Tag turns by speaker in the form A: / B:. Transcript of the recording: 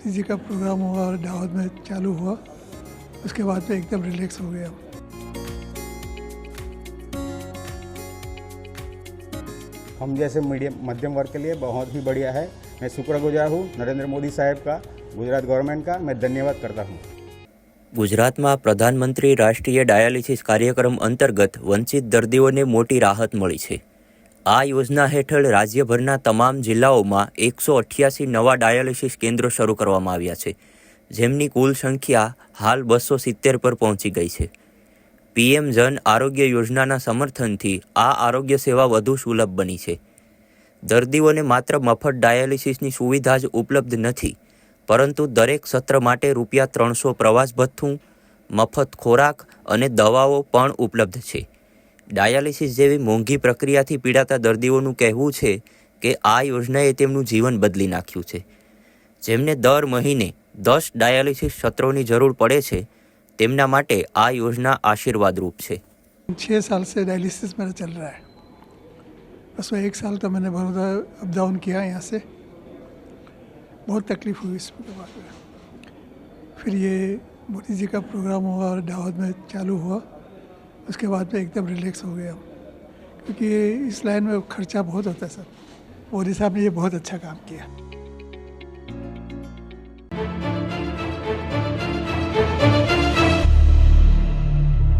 A: मोदी जी का प्रोग्राम हुआ और दावत में चालू हुआ उसके बाद में तो एकदम रिलैक्स हो गया
B: हम जैसे मीडियम मध्यम वर्ग के लिए बहुत ही बढ़िया है मैं शुक्रगुजार हूँ नरेंद्र मोदी साहब का गुजरात गवर्नमेंट का मैं धन्यवाद करता हूँ
C: गुजरात में प्रधानमंत्री राष्ट्रीय રાષ્ટ્રીય कार्यक्रम अंतर्गत वंचित दर्दियों ने मोटी राहत मिली है આ યોજના હેઠળ રાજ્યભરના તમામ જિલ્લાઓમાં એકસો અઠ્યાસી નવા ડાયાલિસિસ કેન્દ્રો શરૂ કરવામાં આવ્યા છે જેમની કુલ સંખ્યા હાલ બસો સિત્તેર પર પહોંચી ગઈ છે પીએમ જન આરોગ્ય યોજનાના સમર્થનથી આ આરોગ્ય સેવા વધુ સુલભ બની છે દર્દીઓને માત્ર મફત ડાયાલિસિસની સુવિધા જ ઉપલબ્ધ નથી પરંતુ દરેક સત્ર માટે રૂપિયા ત્રણસો પ્રવાસ ભથ્થું મફત ખોરાક અને દવાઓ પણ ઉપલબ્ધ છે डायलिसिस जैसी महंगी प्रक्रिया से पीडाता दर्दीओनु कहवू छे के આ યોજનાએ તેમનું જીવન બદલી નાખ્યું છે જેમને દર મહિને 10 ડાયાલિસિસ સત્રોની જરૂર પડે છે તેમના માટે આ યોજના આશીર્વાદરૂપ છે
A: 6 વર્ષથી ડાયાલિસિસ મારા ચાલ رہا છે બસ એક સાલ તો મેને બહુ ડાઉન કર્યા અહીંયા સે બહુ તકલીફ हुई इसमें फिर ये મોતીજી કા પ્રોગ્રામ ہوا اور દહેવત મે ચાલુ ہوا उसके बाद में एकदम रिलैक्स हो गया क्योंकि इस लाइन में खर्चा बहुत होता है सर मोदी साहब ने ये बहुत अच्छा काम किया